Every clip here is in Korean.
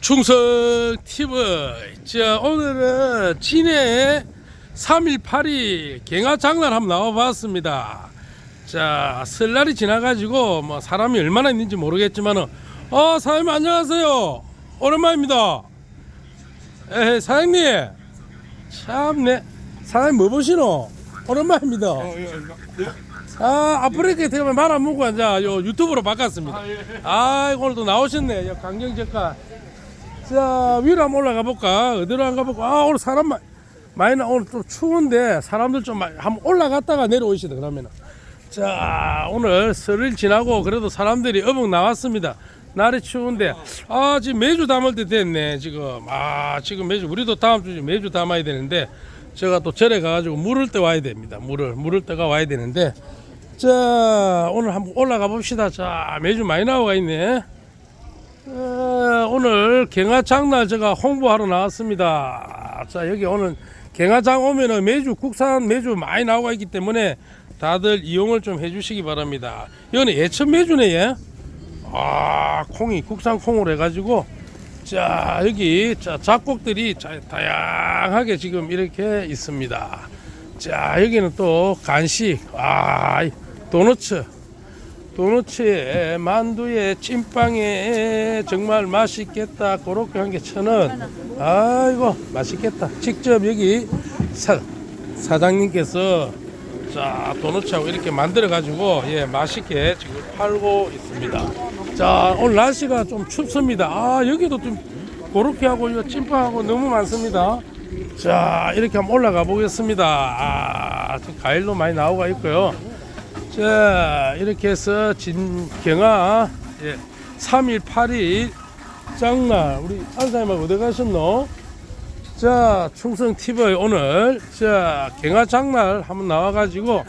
충성 TV. 자, 오늘은 진해 3일 8일 갱화 장날 한번 나와봤습니다. 자, 설날이 지나가지고 뭐 사람이 얼마나 있는지 모르겠지만은, 어, 사장님 안녕하세요. 오랜만입니다. 에 사장님. 참네. 사장님 뭐 보시노? 오랜만입니다. 아, 아프리카 때문에 말안 먹고 앉아 요 유튜브로 바꿨습니다. 아, 오늘도 나오셨네. 요 강경 작가. 자, 위로 한번 올라가 볼까? 어디로 한가 볼까? 아, 오늘 사람 마, 많이 나, 오늘 좀 추운데 사람들 좀 많이, 한번 올라갔다가 내려오시다, 그러면은. 자, 오늘 설을 지나고 그래도 사람들이 어묵 나왔습니다. 날이 추운데, 아, 지금 매주 담을 때 됐네, 지금. 아, 지금 매주, 우리도 다음 주에 매주 담아야 되는데, 제가 또 절에 가가지고 물을 때 와야 됩니다. 물을, 물을 때가 와야 되는데, 자, 오늘 한번 올라가 봅시다. 자, 매주 많이 나와가 있네. 어, 오늘 경화장날 제가 홍보하러 나왔습니다. 자 여기 오늘 경화장 오면은 매주 국산 매주 많이 나오고 있기 때문에 다들 이용을 좀 해주시기 바랍니다. 이거는 예천 매주네 예. 아 콩이 국산 콩으로 해가지고 자 여기 자 작곡들이 자, 다양하게 지금 이렇게 있습니다. 자 여기는 또 간식 아 도너츠 도너츠에 만두에 찐빵에 정말 맛있겠다. 그렇게 한 게 천원 아이고 맛있겠다. 직접 여기 사, 사장님께서 자 도너츠하고 이렇게 만들어 가지고 예 맛있게 지금 팔고 있습니다. 자 오늘 날씨가 좀 춥습니다. 아 여기도 좀 그렇게 하고 이 찐빵하고 너무 많습니다. 자 이렇게 한번 올라가 보겠습니다. 아 과일도 많이 나오고 있고요 자 이렇게 해서 진경아 예, 3일 8일 짱날 우리 안사님 어디 가셨노? 자 충성 TV 오늘 자 경아 장날 한번 나와가지고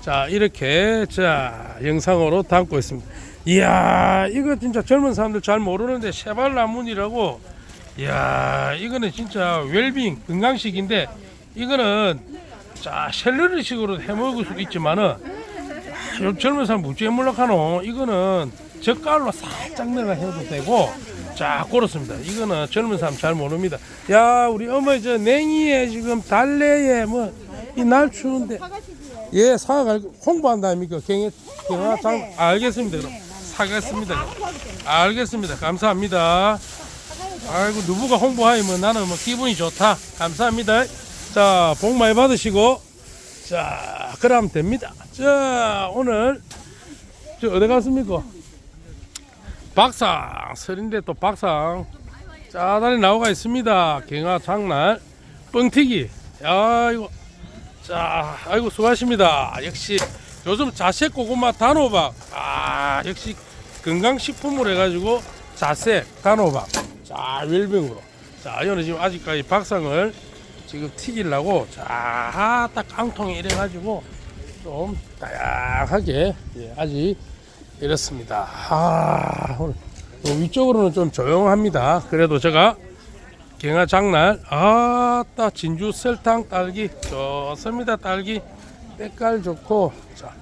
자 이렇게 자 영상으로 담고 있습니다. 이야 이거 진짜 젊은 사람들 잘 모르는데 세발나문이라고 이야 이거는 진짜 웰빙 건강식인데 이거는 자 샐러리식으로 해 먹을 수도 있지만은 요 젊은 사람 무지에 물락하노? 이거는 젓갈로 살짝 내가 해도 되고 자 그렇습니다. 이거는 젊은 사람 잘 모릅니다. 야 우리 어머니 저 냉이에 지금 달래에 뭐 이 날 추운데. 예 사과 홍보한다니까? 경에 경화장 알겠습니다. 그럼. 사겠습니다. 알겠습니다. 감사합니다. 아이고 누구가 홍보하면 나는 뭐 기분이 좋다. 감사합니다. 자 복 많이 받으시고 자, 그럼 됩니다. 자, 오늘 저 어디 갔습니까? 박상 설인데 또 박상 짜다리 나오가 있습니다. 경화 장날 뻥튀기. 야, 이거 자, 아이고 수고하십니다. 역시 요즘 자색 고구마 단호박. 아, 역시 건강식품으로 해가지고 자색 단호박. 자, 웰빙으로. 자, 이거는 지금 아직까지 박상을 지금 튀기려고 자딱 깡통에 이래가지고 좀 다양하게 예, 아직 이렇습니다. 아 오늘 요 위쪽으로는 좀 조용합니다. 그래도 제가 경화 장날 아따 진주 설탕 딸기 좋습니다. 딸기 때깔 좋고 자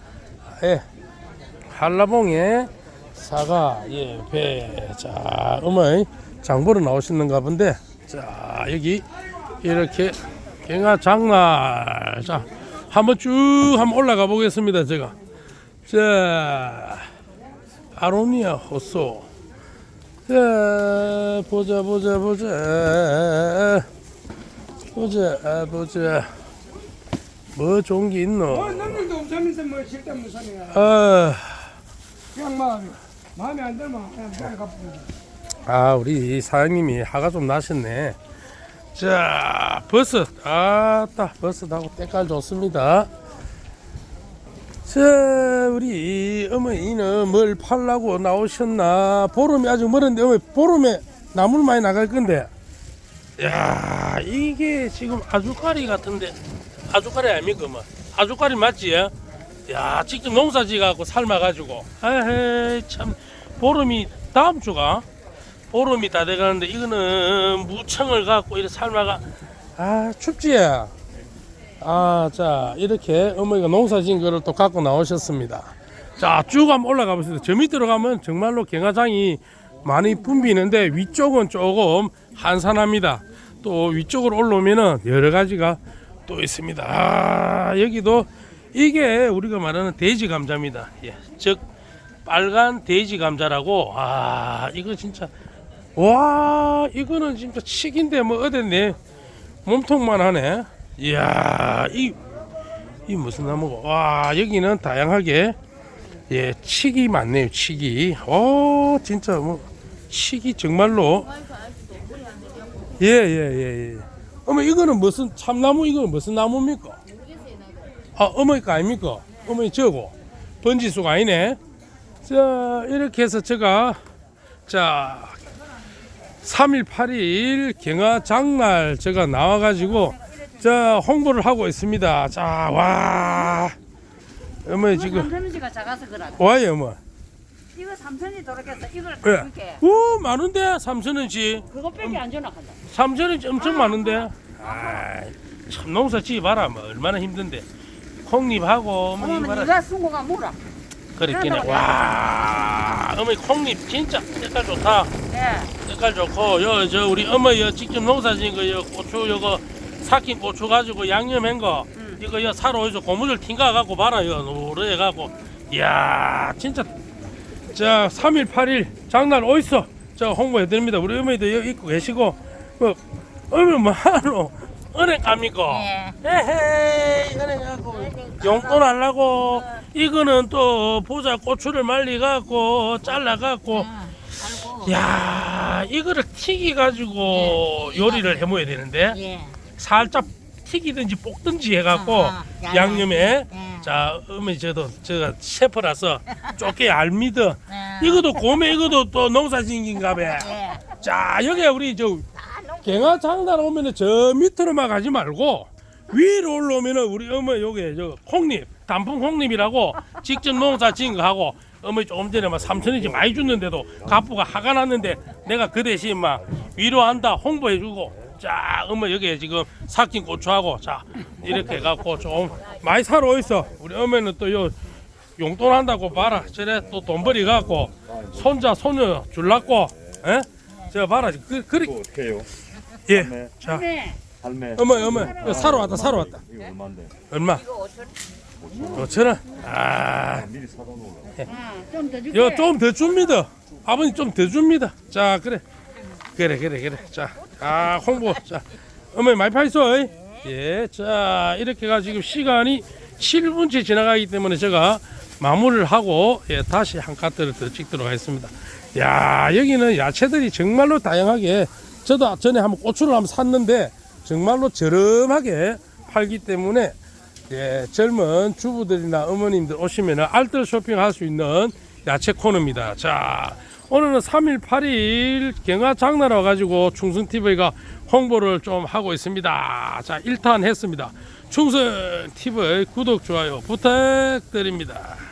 예, 한라봉에 사과 예배자 어머니 장보러 나오시는가 본데 자 여기 이렇게 경화 장날. 자 한번 쭉 한번 올라가 보겠습니다 제가. 자 아로니아 호소. 자 보자 보자 보자. 보자 보자. 뭐 좋은 게 있노? 뭐 남들도 없으면서 뭐 식당 무산이야. 아, 그냥 마음이 마음에 안 들면 그냥 그냥 갚습니다 아 우리 사장님이 화가 좀 나셨네 자 버섯 아따 버섯하고 때깔 좋습니다. 자 우리 어머니는 뭘 팔라고 나오셨나? 보름이 아직 멀었는데 어머니 보름에 나물 많이 나갈 건데. 야 이게 지금 아주까리 같은데. 아주까리 아닙니까 뭐? 아주까리 맞지? 야 직접 농사 지어갖고 삶아가지고. 에헤이 참. 보름이 다음 주가 보름이 다 돼가는데 이거는 무청을 갖고 이렇게 삶아가 아 춥지 아자 이렇게 어머니가 농사 지은 거를 또 갖고 나오셨습니다 자쭉 한번 올라가 보세요 저 밑으로 가면 정말로 경화장이 많이 붐비는데 위쪽은 조금 한산합니다. 또 위쪽으로 올라오면은 여러 가지가 또 있습니다. 아, 여기도 이게 우리가 말하는 돼지 감자입니다. 예, 즉 빨간 돼지 감자라고 아 이거 진짜 와 이거는 진짜 칡인데 뭐 어딨네 몸통만 하네. 이야 이 이 무슨 나무고? 와 여기는 다양하게 예 칡이 많네요 칡이. 어 진짜 뭐 칡이 정말로 예예예 예, 예. 어머 이거는 무슨 참나무 이거는 무슨 나무입니까? 아 어머니 거 아닙니까? 어머니 저거 번지수가 아니네. 자 이렇게 해서 제가 자 3일 8일 경화 장날 제가 나와가지고 자 홍보를 하고 있습니다. 자 와 어머니 지금 삼천원지가 작아서 그러다. 와요 어머. 이거 삼천이 돌아겠어. 이걸 예. 그렇게. 오 많은데 3천 원씩. 그것밖에 안 주나. 3천 원이 엄청 많은데. 아참 농사 지어봐라 뭐 얼마나 힘든데. 콩잎하고 뭐 이거 어머니 봐라. 네가 순고가 물어. 그렇겠네. 와 어머니 콩잎 진짜 색깔 좋다. 예. 색깔 좋고 여저 우리 어머니 여 직접 농사 지은 거여 고추 요거 삭힌 고추 가지고 양념한 거 음. 이거 여 사러 어디서 고무줄 튕가 갖고 봐라 여 노래 갖고 이야 진짜 자 3일 8일 장날 어딨어 자 홍보해 드립니다 우리 어머니도 여기 있고 계시고 뭐 어머니 뭐하노 은행 갑니까 예. 에헤이 은행 가고 용돈 하려고 이거는 또 보자 고추를 말리 갖고 잘라 갖고 알고. 야 이거를 튀기 가지고 요리를 해 먹어야 되는데 예. 살짝 튀기든지 볶든지 해갖고 아, 아, 양념에 예. 자 어머니 저도 제가 셰프라서 쪼개 알미드 예. 이것도 고메 이것도 또 농사진긴가 봐. 예. 자 여기 우리 저 갱아 장단 오면은 저 밑으로만 가지 말고 위로 올라오면은 우리 어머니 요게 저 콩잎 단풍 콩잎이라고 직접 농사 지은 거 하고 어머니 조금 전에 막 삼천원씩 많이 줬는데도 가부가 화가 났는데 내가 그 대신 막 위로한다 홍보해주고 자 어머니 여기 지금 삭힌 고추하고 자 이렇게 해갖고 좀 많이 사러 있어 우리 어머니는 또 요 용돈 한다고 봐라 저래 또 돈 벌이 갖고 손자 손녀 줄라고 에? 저 봐라 그, 어떻게 해요? 예. 네. 자, 네. 할매 어머니, 어머니, 이거 사러 왔다, 사러 왔다. 이거 얼마인데? 얼마? 이거 5천 5천 원. 아, 미리 사다 놓으라 원. 좀더 줄게. 이거 좀 더 줍니다. 아버님 좀 더 줍니다. 자, 그래, 그래, 그래, 그래. 자, 아, 홍보. 자, 어머니 많이 팔소. 예, 자, 이렇게 가 지금 시간이 7분째 지나가기 때문에 제가 마무리를 하고 예, 다시 한 카트를 더 찍도록 하겠습니다. 야, 여기는 야채들이 정말로 다양하게 저도 전에 한번 고추를 한번 샀는데 정말로 저렴하게 팔기 때문에 예, 젊은 주부들이나 어머님들 오시면 알뜰 쇼핑할 수 있는 야채 코너입니다. 자, 오늘은 3일 8일 경화 장날 와가지고 충성TV가 홍보를 좀 하고 있습니다. 자, 1탄 했습니다. 충성TV 구독, 좋아요 부탁드립니다.